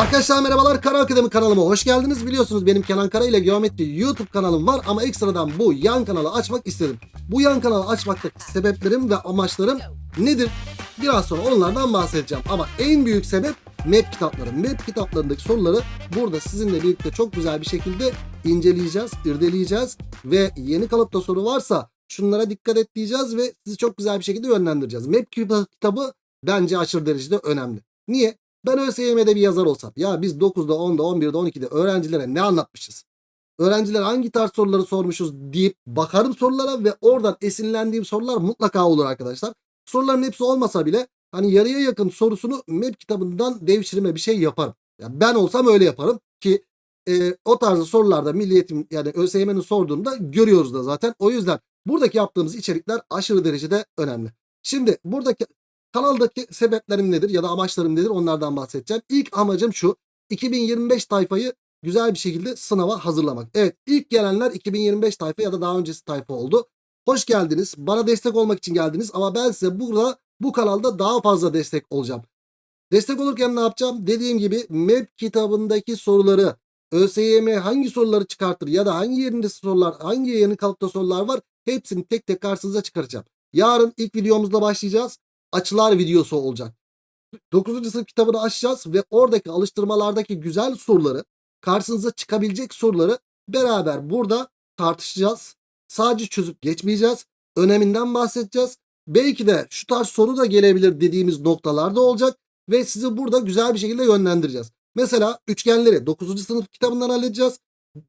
Arkadaşlar merhabalar Kara Akademi kanalıma hoş geldiniz. Biliyorsunuz benim Kenan Kara ile Geometri YouTube kanalım var ama ekstradan bu yan kanalı açmak istedim. Bu yan kanalı açmaktaki sebeplerim ve amaçlarım nedir? Biraz sonra onlardan bahsedeceğim. Ama en büyük sebep map kitapları. Map kitaplarındaki soruları burada sizinle birlikte çok güzel bir şekilde inceleyeceğiz, irdeleyeceğiz ve yeni kalıpta soru varsa şunlara dikkat et diyeceğiz ve sizi çok güzel bir şekilde yönlendireceğiz. Map kitabı bence aşırı derecede önemli. Niye? Ben ÖSYM'de bir yazar olsam ya biz 9'da 10'da 11'de 12'de öğrencilere ne anlatmışız? Öğrenciler hangi tarz soruları sormuşuz deyip bakarım sorulara ve oradan esinlendiğim sorular mutlaka olur arkadaşlar. Soruların hepsi olmasa bile hani yarıya yakın sorusunu map kitabından devşirme bir şey yaparım. Yani ben olsam öyle yaparım ki e, o tarzı sorularda milliyetim yani ÖSYM'nin sorduğunda görüyoruz da zaten. O yüzden buradaki yaptığımız içerikler aşırı derecede önemli. Şimdi buradaki Kanaldaki sebeplerim nedir ya da amaçlarım nedir onlardan bahsedeceğim. İlk amacım şu 2025 tayfayı güzel bir şekilde sınava hazırlamak. Evet ilk gelenler 2025 tayfa ya da daha öncesi tayfa oldu. Hoş geldiniz. Bana destek olmak için geldiniz ama ben size burada bu kanalda daha fazla destek olacağım. Destek olurken ne yapacağım? Dediğim gibi MEP kitabındaki soruları ÖSYM hangi soruları çıkartır ya da hangi yerinde sorular, hangi yeni kalıpta sorular var hepsini tek tek karşınıza çıkaracağım. Yarın ilk videomuzda başlayacağız açılar videosu olacak. 9. sınıf kitabını açacağız ve oradaki alıştırmalardaki güzel soruları, karşınıza çıkabilecek soruları beraber burada tartışacağız. Sadece çözüp geçmeyeceğiz. Öneminden bahsedeceğiz. Belki de şu tarz soru da gelebilir dediğimiz noktalarda olacak ve sizi burada güzel bir şekilde yönlendireceğiz. Mesela üçgenleri 9. sınıf kitabından halledeceğiz.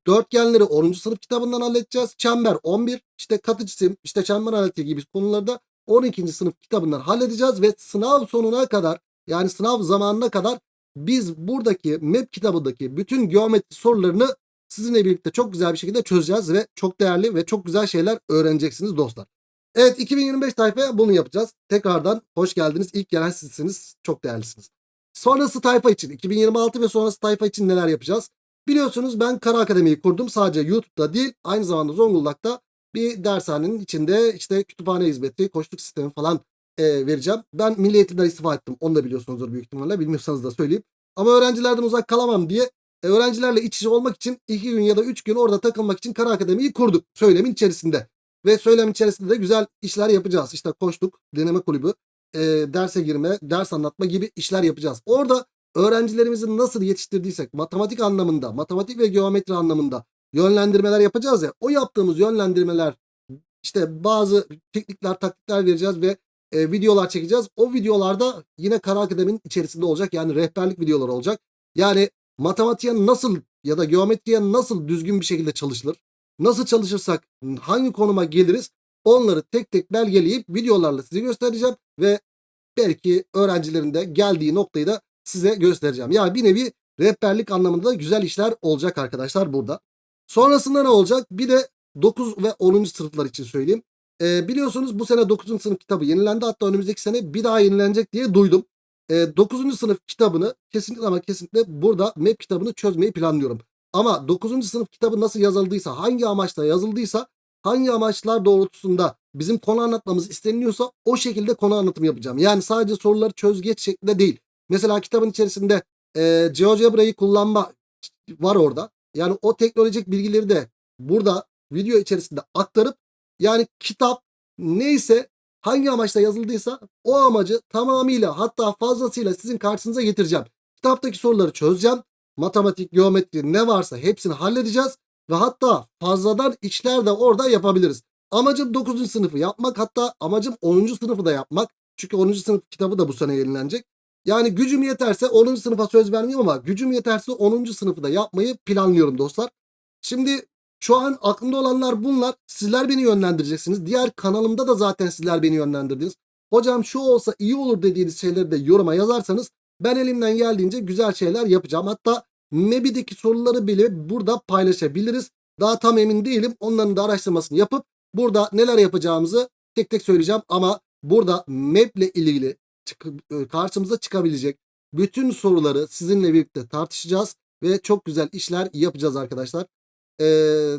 Dörtgenleri 10. sınıf kitabından halledeceğiz. Çember 11, işte katı cisim, işte çember analitiği gibi konularda 12. sınıf kitabından halledeceğiz ve sınav sonuna kadar yani sınav zamanına kadar biz buradaki map kitabındaki bütün geometri sorularını sizinle birlikte çok güzel bir şekilde çözeceğiz ve çok değerli ve çok güzel şeyler öğreneceksiniz dostlar. Evet 2025 tayfaya bunu yapacağız. Tekrardan hoş geldiniz. İlk gelen sizsiniz. Çok değerlisiniz. Sonrası tayfa için 2026 ve sonrası tayfa için neler yapacağız? Biliyorsunuz ben Kara Akademi'yi kurdum. Sadece YouTube'da değil aynı zamanda Zonguldak'ta bir dershanenin içinde işte kütüphane hizmeti, koçluk sistemi falan e, vereceğim. Ben milli eğitimden istifa ettim. Onu da biliyorsunuzdur büyük ihtimalle. Bilmiyorsanız da söyleyeyim. Ama öğrencilerden uzak kalamam diye e, öğrencilerle iç içe olmak için iki gün ya da üç gün orada takılmak için Kara Akademi'yi kurduk. Söylemin içerisinde. Ve söylemin içerisinde de güzel işler yapacağız. İşte koçluk, deneme kulübü, e, derse girme, ders anlatma gibi işler yapacağız. Orada öğrencilerimizi nasıl yetiştirdiysek matematik anlamında, matematik ve geometri anlamında yönlendirmeler yapacağız ya. O yaptığımız yönlendirmeler işte bazı teknikler, taktikler vereceğiz ve e, videolar çekeceğiz. O videolarda yine Kara Akademi'nin içerisinde olacak. Yani rehberlik videoları olacak. Yani matematiğe nasıl ya da geometriye nasıl düzgün bir şekilde çalışılır? Nasıl çalışırsak hangi konuma geliriz? Onları tek tek belgeleyip videolarla size göstereceğim ve belki öğrencilerin de geldiği noktayı da size göstereceğim. Yani bir nevi rehberlik anlamında da güzel işler olacak arkadaşlar burada. Sonrasında ne olacak? Bir de 9 ve 10. sınıflar için söyleyeyim. Ee, biliyorsunuz bu sene 9. sınıf kitabı yenilendi. Hatta önümüzdeki sene bir daha yenilenecek diye duydum. Ee, 9. sınıf kitabını kesinlikle ama kesinlikle burada MEP kitabını çözmeyi planlıyorum. Ama 9. sınıf kitabı nasıl yazıldıysa, hangi amaçla yazıldıysa, hangi amaçlar doğrultusunda bizim konu anlatmamız isteniliyorsa o şekilde konu anlatımı yapacağım. Yani sadece soruları çöz geç şeklinde değil. Mesela kitabın içerisinde e, GeoGebra'yı kullanma var orada. Yani o teknolojik bilgileri de burada video içerisinde aktarıp yani kitap neyse hangi amaçla yazıldıysa o amacı tamamıyla hatta fazlasıyla sizin karşınıza getireceğim. Kitaptaki soruları çözeceğim. Matematik, geometri ne varsa hepsini halledeceğiz ve hatta fazladan işler de orada yapabiliriz. Amacım 9. sınıfı yapmak hatta amacım 10. sınıfı da yapmak. Çünkü 10. sınıf kitabı da bu sene yayınlanacak. Yani gücüm yeterse 10. sınıfa söz vermiyorum ama gücüm yeterse 10. sınıfı da yapmayı planlıyorum dostlar. Şimdi şu an aklımda olanlar bunlar. Sizler beni yönlendireceksiniz. Diğer kanalımda da zaten sizler beni yönlendirdiniz. Hocam şu olsa iyi olur dediğiniz şeyleri de yoruma yazarsanız ben elimden geldiğince güzel şeyler yapacağım. Hatta MEBİ'deki soruları bile burada paylaşabiliriz. Daha tam emin değilim. Onların da araştırmasını yapıp burada neler yapacağımızı tek tek söyleyeceğim. Ama burada MEB ile ilgili e, karşımıza çıkabilecek bütün soruları sizinle birlikte tartışacağız ve çok güzel işler yapacağız arkadaşlar. Ee,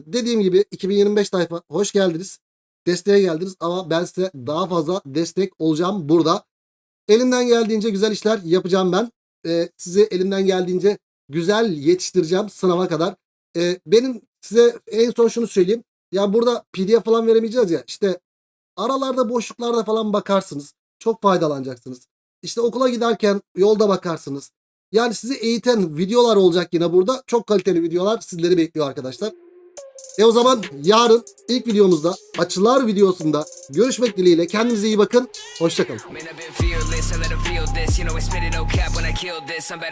dediğim gibi 2025 tayfa hoş geldiniz. Desteğe geldiniz ama ben size daha fazla destek olacağım burada. Elimden geldiğince güzel işler yapacağım ben. e, sizi elimden geldiğince güzel yetiştireceğim sınava kadar. E, benim size en son şunu söyleyeyim. Ya burada PDF falan veremeyeceğiz ya. İşte aralarda boşluklarda falan bakarsınız. Çok faydalanacaksınız. İşte okula giderken yolda bakarsınız. Yani sizi eğiten videolar olacak yine burada. Çok kaliteli videolar sizleri bekliyor arkadaşlar. E o zaman yarın ilk videomuzda açılar videosunda görüşmek dileğiyle. Kendinize iyi bakın. Hoşçakalın.